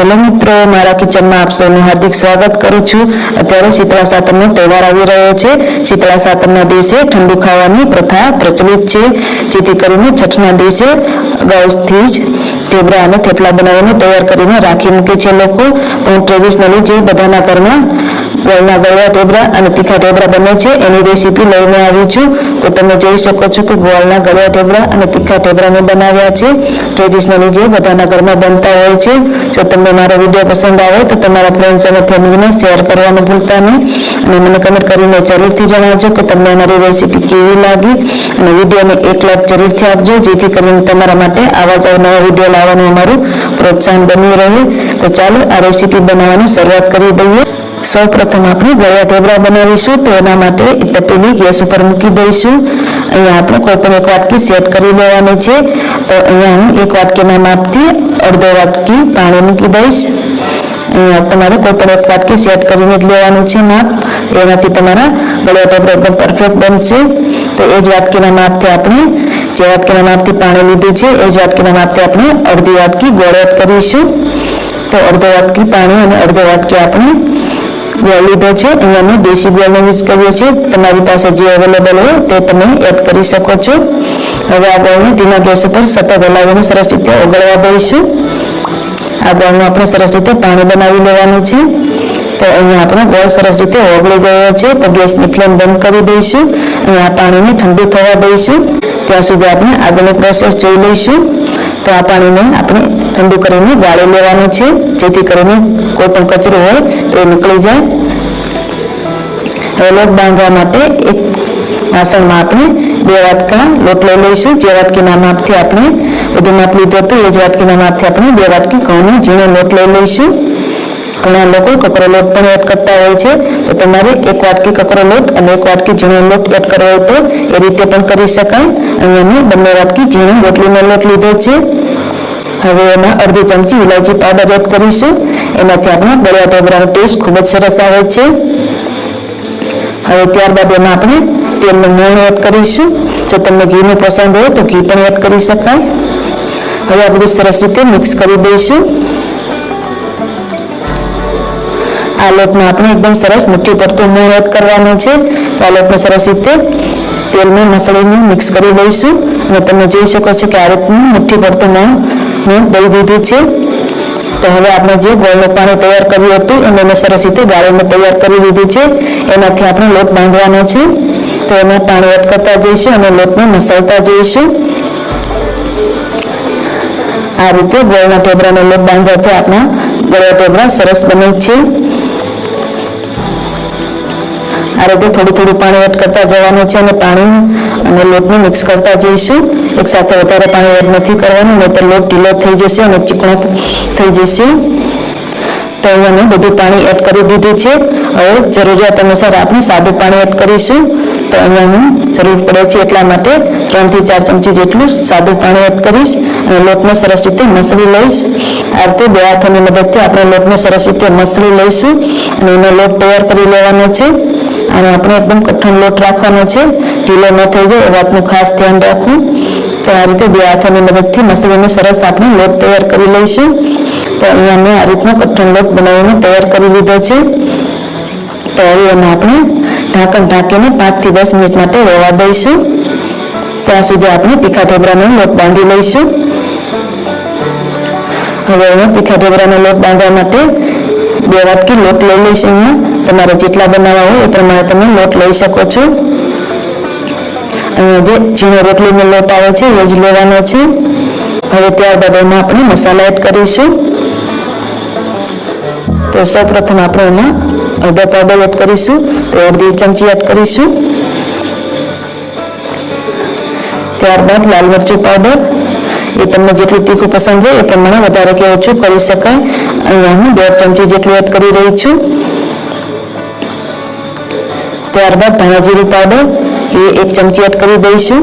Hello મિત્રો, મારા કિચનમાં આપ સૌનું હાર્દિક સ્વાગત કરું છું. અત્યારે શીતળા સાતમનો તહેવાર આવી રહ્યો છે. શીતળા સાતમના દિવસે ઠંડુ ખાવાની પ્રથા પ્રચલિત છે. જેથી કરીને છઠના દિવસે અગાઉથી જ ઢેબરા અને થેપલા બનાવીને તૈયાર કરીને રાખી મૂકે છે લોકો. તો ટ્રેડિશનલી જે બધાના ઘરમાં ગળના ગળવા ઢોબરા અને તીખા ઢોબરા બને છે. એની રેસીપી લઈને આવી છું. તો તમે જોઈ શકો છો કે ગોળના ગળવા ઢોબરા અને તીખા ઢોબરા મેં બનાવ્યા છે. ટ્રેડિશનલી જે બધાના ઘરમાં બનતા હોય છે. જો તમને મારો વીડિયો પસંદ આવે તો તમારા ફ્રેન્ડ્સ અને ફેમિલીને શેર કરવાનું ભૂલતા નહીં. અને મને કમેન્ટ કરીને જરૂરથી જણાવજો કે તમને અમારી રેસીપી કેવી લાગી. અને વિડીયોને એક લાખ જરૂરથી આપજો, જેથી કરીને તમારા માટે આવા જ નવા વીડિયો લાવવાનું અમારું પ્રોત્સાહન બની રહે. તો ચાલો આ રેસીપી બનાવવાની શરૂઆત કરી દઈએ. સૌ પ્રથમ આપણે ગળ્યા ઢેબરા બનાવીશું તો એના માટે એટલે પેલી ગેસ ઉપર મૂકી દઈશું. અહીંયા આપણે કોઈ પણ એક વાટકી સેટ કરી લેવાની છે. તો અહીંયા હું એક વાટકીના માપથી અડધો વાટકી પાણી મૂકી દઈશ. અહીંયા તમારે કોઈ પણ એક વાટકી સેટ કરીને જ લેવાનું છે માપ. એનાથી તમારા ગળ્યા ઢેબરા એકદમ પરફેક્ટ બનશે. તો એ જ વાટકીના માપથી આપણે, જે વાટકીના માપથી પાણી લીધું છે, એ જ વાટકીના માપથી આપણે અડધી વાટકી ગોળ કરીશું. તો અડધો વાટકી પાણી અને અડધો વાટકી આપણે ગોળ લીધો છે અહીંયા મેં દેશી ગોળનો યુઝ કર્યો છે. તમારી પાસે જે અવેલેબલ હોય તે તમે એડ કરી શકો છો. હવે આ ગોળને ધીમા ગેસ ઉપર સતત હલાવીને સરસ રીતે ઓગળવા દઈશું. આ ગોળનું આપણે સરસ રીતે પાણી બનાવી લેવાનું છે. તો અહીંયા આપણો ગોળ સરસ રીતે ઓગળી ગયો છે. તો ગેસની ફ્લેમ બંધ કરી દઈશું. અને આ પાણીને ઠંડુ થવા દઈશું. ત્યાં સુધી આપણે આગળની પ્રોસેસ જોઈ લઈશું. તો આ પાણીને આપણે ઠંડુ કરીને ગાળી લેવાનું છે. જેથી કરીને કોઈ પણ કચરો હોય તો એ નીકળી જાય. હવે લોટ બાંધવા માટે એક વાસણમાં આપણે બે વાટકા લોટ લઈ લઈશું. જે વાટકીના માપથી આપણે બધું માપ લીધું હતું, એ જ વાટકીના માપથી આપણે બે વાટકી ઘઉંનો ઝીણો લોટ લઈ લઈશું. ઘણા લોકો કકરો લોટ પણ એડ કરતા હોય છે. તો તમારે એક વાટકી કકરો લોટ અને એક વાટકી ઝીણો લોટ એડ કરવો હોય તો એ રીતે પણ કરી શકાય. અહીંયા મેં બંને વાટકી ઝીણો રોટલીનો લોટ લીધો છે. હવે એમાં અડધી ચમચી ઇલાયચી પાવડર એડ કરીશું. એનાથી આપણા દરિયા ઢોબરાનો ટેસ્ટ ખૂબ જ સરસ આવે છે. હવે ત્યારબાદ એમાં આપણે તેલનું મોણ એડ કરીશું. જો તમને ઘીનું પસંદ હોય તો ઘી પણ એડ કરી શકાય. હવે આ બધું સરસ રીતે મિક્સ કરી દઈશું. આ લોટમાં આપણે એકદમ સરસ મુઠ્ઠી પડતું મૂળ એડ કરવાનું છે. તો આ લોટને સરસ રીતે તેલમાં મસળીને મિક્સ કરી લઈશું. અને તમે જોઈ શકો છો કે આ રીતનું મુઠ્ઠી પડતું મોણ મેં દઈ દીધું છે. તો હવે આપણે જે ગોળનું પાણી તૈયાર કર્યું હતું, એને મેં સરસ રીતે ગાળીને તૈયાર કરી લીધું છે. એનાથી આપણે લોટ બાંધવાનો છે. તો એમાં પાણી એડ કરતા જઈશું અને લોટને મસળતા જઈશું. આ રીતે ગોળના ટેબરાનો લોટ બાંધવાથી આપણા ગળ્યા ટેબરા સરસ બને છે. આ થોડું થોડું પાણી એડ કરતા જવાનું છે અને પાણી અને લોટને મિક્સ કરતા જઈશું. એકસાથે વધારે પાણી એડ નથી કરવાનું નહીં તો લોટ ઢીલો થઈ જશે અને ચીકણો થઈ જશે. તો અમે બધું પાણી એડ કરી દીધું છે. હવે જરૂરિયાત અનુસાર આપણે સાદું પાણી એડ કરીશું. તો અહીંયા હું જરૂર પડે છે એટલા માટે ત્રણથી ચાર ચમચી જેટલું સાદું પાણી એડ કરીશ અને લોટને સરસ રીતે મસળી લઈશ. આ રીતે બે હાથોની મદદથી આપણે લોટને સરસ રીતે મસળી લઈશું અને એનો લોટ તૈયાર કરી લેવાનો છે. અને આપણે એકદમ કઠણ લોટ રાખવાનો છે. ઢીલો ન થઈ જાય એ વાતનું ખાસ ધ્યાન રાખવું. તો આ રીતે બે હાથોની મદદથી મસળીને સરસ આપણે લોટ તૈયાર કરી લઈશું. તો અહીંયા મેં આ રીતનો કઠણ લોટ બનાવીને તૈયાર કરી લીધો છે. તો હવે એમાં આપણે ઢાંકણ ઢાંકીને પાંચથી દસ મિનિટ માટે રહેવા દઈશું. ત્યાં સુધી આપણે તીખા ઢેબરાનો લોટ બાંધી લઈશું. હવે અમે તીખા ઢેબરાનો લોટ બાંધવા માટે બે વાટકી લોટ લઈ લઈશું અહીંયા. તમારે જેટલા બનાવવા હોય એ પ્રમાણે તમે લોટ લઈ શકો છો. અહીંયા જે ઝીણો રોટલીનો લોટ આવે છે એ જ લેવાનો છે. હવે ત્યારબાદ એમાં આપણે મસાલા એડ કરીશું. તો સૌ પ્રથમ આપણે એમાં અડધા પાવડર એડ કરીશું, તો અડધી ચમચી એડ કરીશું. ત્યારબાદ લાલ મરચું પાવડર, એ તમને જેટલું તીખું પસંદ હોય એ પ્રમાણે વધારે કે ઓછું કરી શકાય. અહીંયા હું બે ચમચી જેટલું એડ કરી રહી છું. ત્યારબાદ ધાણા જીરું પાવડર એ એક ચમચી એડ કરી દઈશું.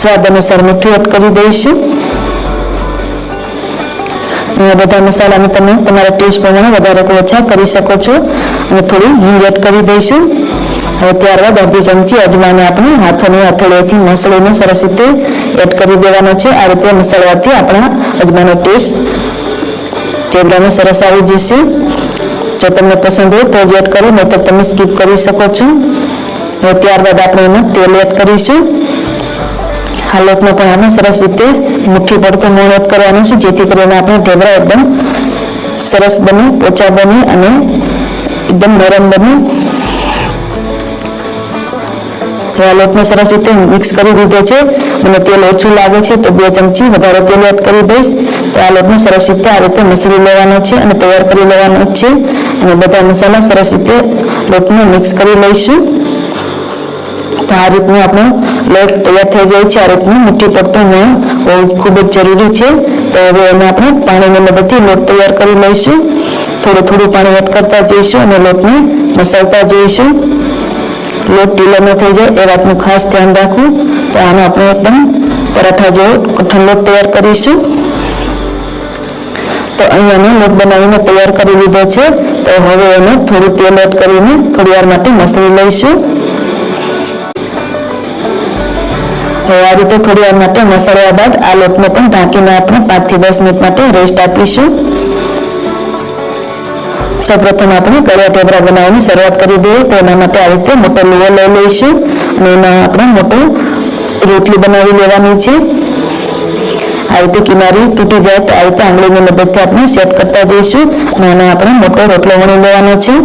સ્વાદ અનુસાર મીઠું એડ કરી દઈશું. બધા મસાલાને તમે તમારા ટેસ્ટ પ્રમાણે વધારે કે ઓછા કરી શકો છો. અને થોડી હિંગ એડ કરી દઈશું. હવે ત્યારબાદ અડધી ચમચી અજમાને આપણે હાથોની હથેળીથી મસળીને સરસ રીતે એડ કરી દેવાનો છે. આ રીતે મસાલાથી આપણા અજમાનો ટેસ્ટ ઢેબરાનો સરસ આવી જશે. જો તમને પસંદ હોય તો જ એડ કરો નહીં તો તમે સ્કીપ કરી શકો છો. હવે ત્યારબાદ આપણે એમાં તેલ એડ કરીશું. આ પણ આને સરસ રીતે મુઠ્ઠી પડતું મોણ એડ કરવાનું છે, જેથી કરીને આપણે ઢેબરા એકદમ સરસ બને, પોચા બને અને એકદમ નરમ બને. આ લોટને સરસ રીતે મિક્સ કરી દીધો છે. અને તેલ ઓછું લાગે છે, તો બે ચમચી વધારે તેલ એડ કરી દઈશ. તો આ લોટને સરસ રીતે આ રીતે મિશ્રી લેવાનો છે અને તૈયાર કરી લેવાનો છે. અને બધા મસાલા સરસ રીતે લોટને મિક્સ કરી લઈશું. તો આ રીતનું આપણો લોટ તૈયાર થઈ ગયો છે. આ રીતનું મુઠ્ઠી પડતું ન હોવું ખૂબ જ જરૂરી છે. તો હવે એને આપણે પાણીની મદદથી લોટ તૈયાર કરી લઈશું. થોડું થોડું પાણી એડ કરતા જઈશું અને લોટને મસળતા જઈશું. લોટ ઢીલો ન થઈ જાય, એ વાતનું ખાસ ધ્યાન રાખવું. તો આનો આપણે એકદમ પરાઠા જેવો કઠણ તૈયાર કરીશું. તો અહીંયા મેં લોટ બનાવીને તૈયાર કરી લીધો છે. તો હવે એને થોડું તેલ એડ કરીને થોડી વાર માટે મસળી લઈશું. હવે આ રીતે થોડી વાર માટે મસળ્યા બાદ આ લોટને પણ ઢાંકીને આપણે પાંચથી દસ મિનિટ માટે રેસ્ટ આપીશું. સૌપ્રથમ આપણે કડિયા ઢેબરા બનાવવાની શરૂઆત કરી દઈએ તો એના માટે આ રીતે મોટો લોહો લઈ લઈશું અને એમાં આપણે મોટું રોટલી બનાવી લેવાની છે. આ રીતે કિનારી તૂટી જાય તો આ રીતે આંગળીની મદદથી આપણે સેટ કરતા જઈશું અને આપણે મોટો રોટલો વણી લેવાનો છે.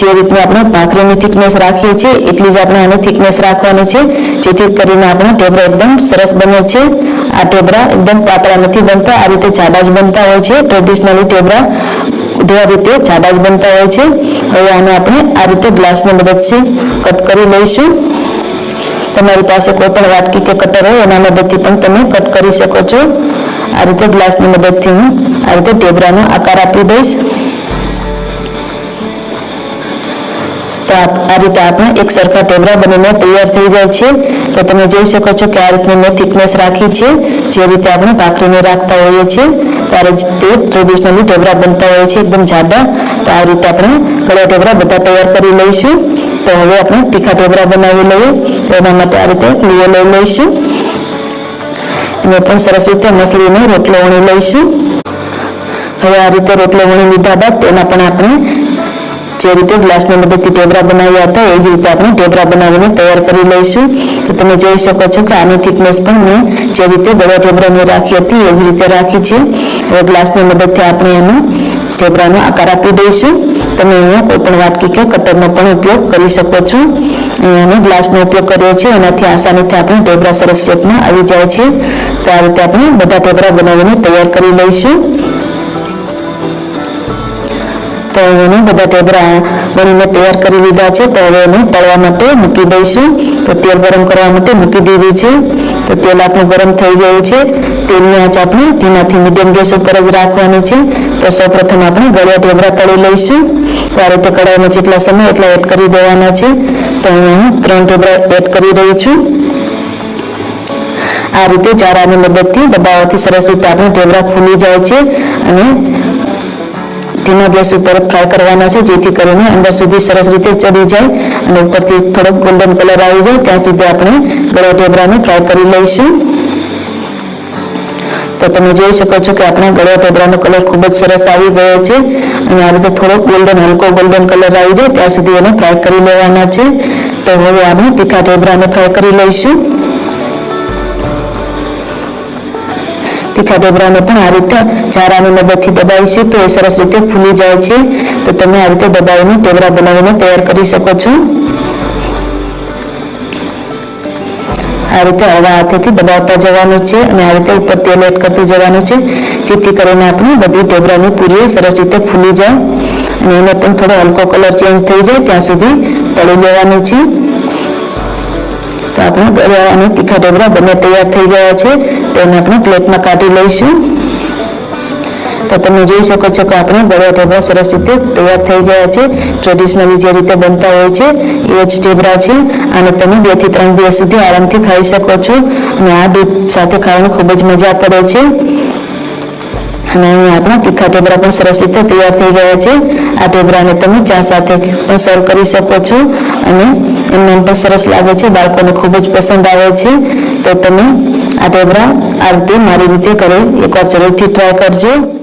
જે રીતની આપણે ભાખરીની થિકનેસ રાખીએ છીએ એટલી જ આપણે આની થિકનેસ રાખવાની છે. જેથી કરીને આપણા ઢેબરા એકદમ સરસ બને છે. આ ઢેબરા એકદમ પાતળા નથી બનતા, આ રીતે જાડા જ બનતા હોય છે. ટ્રેડિશનલી ઢેબરા આ રીતે જાડા જ બનતા હોય છે. હવે આને આપણે આ રીતે ગ્લાસની મદદથી કટ કરી લઈશું. તમારી પાસે કોઈ પણ વાટકી કે કટર હોય એના મદદથી પણ તમે કટ કરી શકો છો. આ રીતે ગ્લાસની મદદથી હું આ રીતે ઢેબરાનો આકાર આપી દઈશ. તો આ રીતે આપણે એક સરખા ટેબરા બનીને તૈયાર થઈ જાય છે. તો તમે જોઈ શકો છો કે આ રીતની મેં થિકનેસ રાખી છે, જે રીતે આપણે ભાખરીને રાખતા હોઈએ છીએ. ત્યારે તે ટ્રેડિશનલી ઢોબરા બનતા હોય છે, એકદમ જાડા. તો આ રીતે આપણે ગળ્યા ઢોબરા બધા તૈયાર કરી લઈશું. તો હવે આપણે તીખા ઢોબરા બનાવી લઈએ. તો એના માટે આ રીતે લીઓ લઈ લઈશું. અને પણ સરસ રીતે મસળીને રોટલો વણી લઈશું. હવે આ રીતે રોટલો વણી લીધા બાદ તેના પણ આપણે જે રીતે ગ્લાસની મદદથી ટેબરા બનાવ્યા હતા, એ જ રીતે આપણે ટેબરા બનાવીને તૈયાર કરી લઈશું. તો તમે જોઈ શકો છો કે આની થિકનેસ પણ મેં જે રીતે બધા ટેબરાની રાખી હતી, એ જ રીતે રાખી છે. હવે ગ્લાસની મદદથી આપણે એનો ટેબરાનો આકાર આપી દઈશું. તમે અહીંયા કોઈ પણ વાટકી કે કટરનો પણ ઉપયોગ કરી શકો છો. અહીંયા મેં ગ્લાસનો ઉપયોગ કર્યો છે, એનાથી આસાનીથી આપણે ટેબરા સરસ શેપમાં આવી જાય છે. તો આ રીતે આપણે બધા ટેબરા બનાવીને તૈયાર કરી લઈશું. તો એને બધા ઢેબરા બનીને તૈયાર કરી લીધા છે. તો હવે એને તળવા માટે મૂકી દઈશું. તો તેલ ગરમ કરવા માટે મૂકી દીધું છે. તો તેલ આપણું ગરમ થઈ ગયું છે. તેલની આંચ આપણે ધીમાથી મીડિયમ ગેસ ઉપર જ રાખવાની છે. તો સૌપ્રથમ આપણે ગળ્યા ઢેબરા તળી લઈશું. તો આ રીતે કડાઈમાં જેટલા સમય એટલા એડ કરી દેવાના છે. તો અહીંયા હું ત્રણ ઢેબરા એડ કરી રહી છું. આ રીતે ચારાની મદદથી દબાવવાથી સરસ રીતે આપણે ઢેબરા ફૂલી જાય છે. અને ધીમા ગેસ ઉપર ફ્રાય કરવાના છે, જેથી કરીને અંદર સુધી સરસ રીતે ચડી જાય અને ઉપરથી થોડોક ગોલ્ડન કલર આવી જાય, ત્યાં સુધી આપણે ગળા ઢોબરાને ફ્રાય કરી લઈશું. તો તમે જોઈ શકો છો કે આપણા ગળા ઢોબરાનો કલર ખૂબ જ સરસ આવી ગયો છે. અને આ રીતે થોડોક ગોલ્ડન હલકો ગોલ્ડન કલર આવી જાય, ત્યાં સુધી એને ફ્રાય કરી લેવાના છે. તો હવે આપણે તીખા ઢોબરાને ફ્રાય કરી લઈશું. તીખા ઢેબરાને પણ આ રીતે ચારાની મદદથી દબાવીશું તો એ સરસ રીતે ફૂલી જાય છે. તો તમે આ રીતે દબાવીને ઢેબરા બનાવીને તૈયાર કરી શકો છો. આ રીતે હળવા હાથેથી દબાવતા જવાનું છે અને આ રીતે ઉપર તેલ એડ કરતું જવાનું છે. જેથી કરીને આપણે બધી ઢોબરાની પૂરીઓ સરસ રીતે ફૂલી જાય. અને એને પણ થોડો હલકો કલર ચેન્જ થઈ જાય ત્યાં સુધી તળી લેવાની છે. આપણે અને તીખા ઢેબરા બંને તૈયાર થઈ ગયા છે, તો એને આપણે પ્લેટમાં કાઢી લઈશું. તો તમે જોઈ શકો છો કે આપણે ગળ્યા ઢેબરા સરસ રીતે તૈયાર થઈ ગયા છે. ટ્રેડિશનલી જે રીતે બનતા હોય છે, એ જ ઢેબરા છે. અને તમે બેથી ત્રણ દિવસ સુધી આરામથી ખાઈ શકો છો. અને આ દૂધ સાથે ખાવાની ખૂબ જ મજા પડે છે. અને અહીં આપણા તીખા ઢેબરા પણ સરસ રીતે તૈયાર થઈ ગયા છે. આ ઢેબરાને તમે ચા સાથે પણ સર્વ કરી શકો છો. અને એમને પણ સરસ લાગે છે. બાળકોને ખૂબ જ પસંદ આવે છે. તો તમે આ ઢેબરા આ રીતે મારી રીતે ઘરે એકવાર જરૂરથી ટ્રાય કરજો.